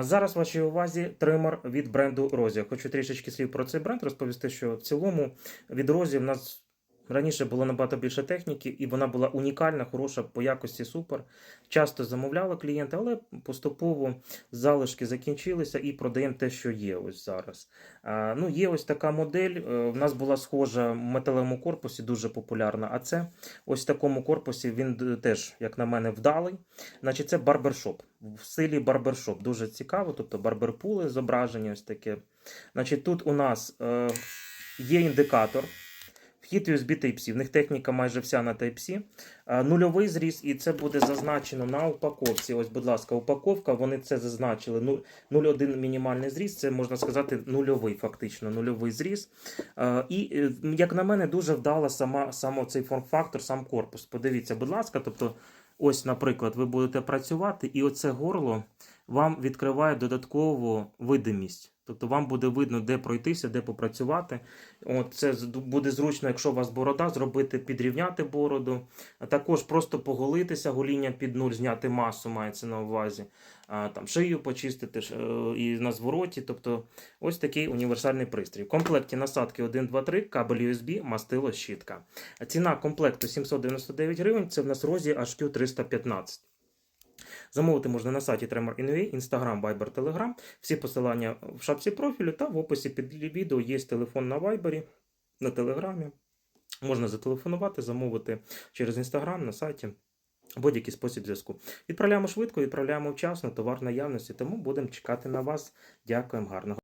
Зараз вашій увазі тример від бренду Розі. Хочу трішечки слів про цей бренд розповісти, що в цілому від Розі в нас раніше було набагато більше техніки, і вона була унікальна, хороша по якості супер. Часто замовляли клієнти, але поступово залишки закінчилися і продаємо те, що є ось зараз. А, Ну, є ось така модель. е, В нас була схожа в металевому корпусі, дуже популярна. А це ось в такому корпусі він теж, як на мене, вдалий. Значить, це барбершоп. В стилі барбершоп. Дуже цікаво, тобто барберпули зображення ось таке. Значить, тут у нас е, є індикатор. Вхід USB Type-C. В них техніка майже вся на Type-C. Нульовий зріз, і це буде зазначено на упаковці. Ось, будь ласка, упаковка. Вони це зазначили. Ну, 0,1 мінімальний зріз. Це можна сказати нульовий, фактично, нульовий зріз. І, е, як на мене, дуже вдала сама, саме цей форм-фактор, сам корпус. Подивіться, будь ласка, тобто, ось, наприклад, ви будете працювати, і оце горло вам відкриває додаткову видимість. Тобто вам буде видно, де пройтися, де попрацювати. От це буде зручно, якщо у вас борода, зробити, підрівняти бороду. А також просто поголитися, гоління під нуль, зняти масу мається на увазі. А, там шию почистити е, і на звороті. Тобто ось такий універсальний пристрій. В комплекті насадки 1, 2, 3, кабель USB, мастило, щітка. Ціна комплекту 799 гривень. Це в нас розі HQ 315. Замовити можна на сайті Tremor.in.ua, Instagram, Viber, Telegram. Всі посилання в шапці профілю та в описі під відео є телефон на Viber, на Телеграмі. Можна зателефонувати, замовити через Instagram на сайті. Будь-який спосіб зв'язку. Відправляємо швидко, відправляємо вчасно, товар наявності, тому будемо чекати на вас. Дякуємо, гарного.